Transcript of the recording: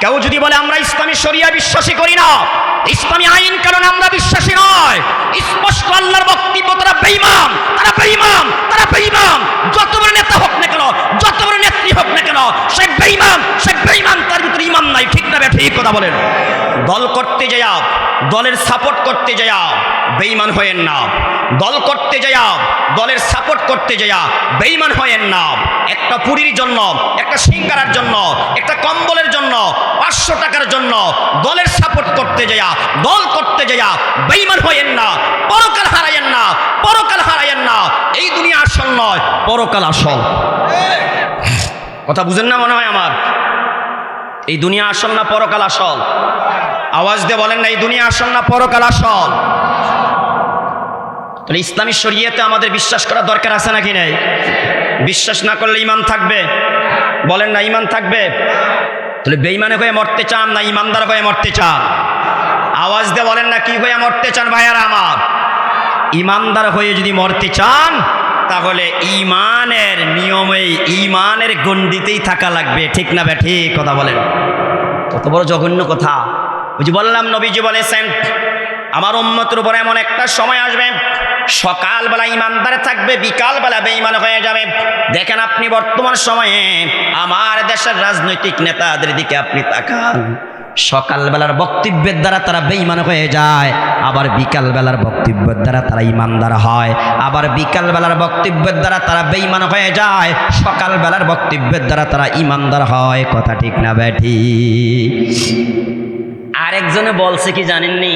কেউ যদি বলে, আমরা ইসলামী শরিয়া বিশ্বাসী করি না। ইসলামী আইন কারণ আমরা বিশ্বাসী নয়। স্পষ্ট আল্লাহর বক্তব্য, তারা বেঈমান তারা বেঈমান তারা বেঈমান। যত বড় নেতা হোক না কেন, যত বড় নেত্রী হোক না কেন, সে বেঈমান সে বেঈমান, তার ভিতরে ইমান নাই। ঠিক না? ঠিক কথা বলেন। দল করতে যায়া দলের সাপোর্ট করতে যায়া বেঈমান হয়েন না। দল করতে যায়া দলের সাপোর্ট করতে যায়া বেঈমান হয়েন না। একটা পুরীর জন্য, একটা সিঙ্গারার জন্য, একটা কম্বলের জন্য পাঁচশো টাকার জন্য দলের সাপোর্ট করতে যায়া দল করতে যায়া বেঈমান হয়েন না, পরকাল হারায়েন না, পরকাল হারায়েন না। এই দুনিয়া আসল নয়, পরকাল আসল। কথা বুঝেন না মনে হয় আমার? এই দুনিয়া আসল না পরকাল আসল? আওয়াজ দিয়ে বলেন না, এই দুনিয়া আসল না পরকাল আসল? তাহলে ইসলামী শরীয়তে আমাদের বিশ্বাস করার দরকার আছে নাকি নেই? বিশ্বাস না করলে ইমান থাকবে? বলেন না ইমান থাকবে? তাহলে বেইমানে হয়ে মরতে চান না ইমানদার হয়ে মরতে চান? আওয়াজ দিয়ে বলেন না, কি হয়ে মরতে চান ভাইয়ারা আমার? ইমানদার হয়ে যদি মরতে চান, তাহলে ইমানের নিয়মেই ইমানের গণ্ডিতেই থাকা লাগবে। ঠিক না বে ঠিক কথা বলেন। কত বড় জঘন্য কথা। বুঝি বললাম, নবীজি বলেছেন, আমার উম্মতের উপর এমন একটা সময় আসবে সকালবেলা ইমানদার থাকবে, বিকালবেলা বেঈমান হয়ে যাবে। দেখেন আপনি বর্তমান সময়ে আমার দেশের রাজনৈতিক নেতাদের দিকে আপনি তাকান। সকালবেলার বক্তব্যের দ্বারা তারা বেঈমান হয়ে যায়, আবার বিকালবেলার বক্তব্যের দ্বারা তারা ইমানদার হয়, আবার বিকালবেলার বক্তব্যের দ্বারা তারা বেঈমান হয়ে যায়, সকালবেলার বক্তব্যের দ্বারা তারা ইমানদার হয়। কথা ঠিক না ব্যাঠি আরেকজনে বলছে কি জানেননি?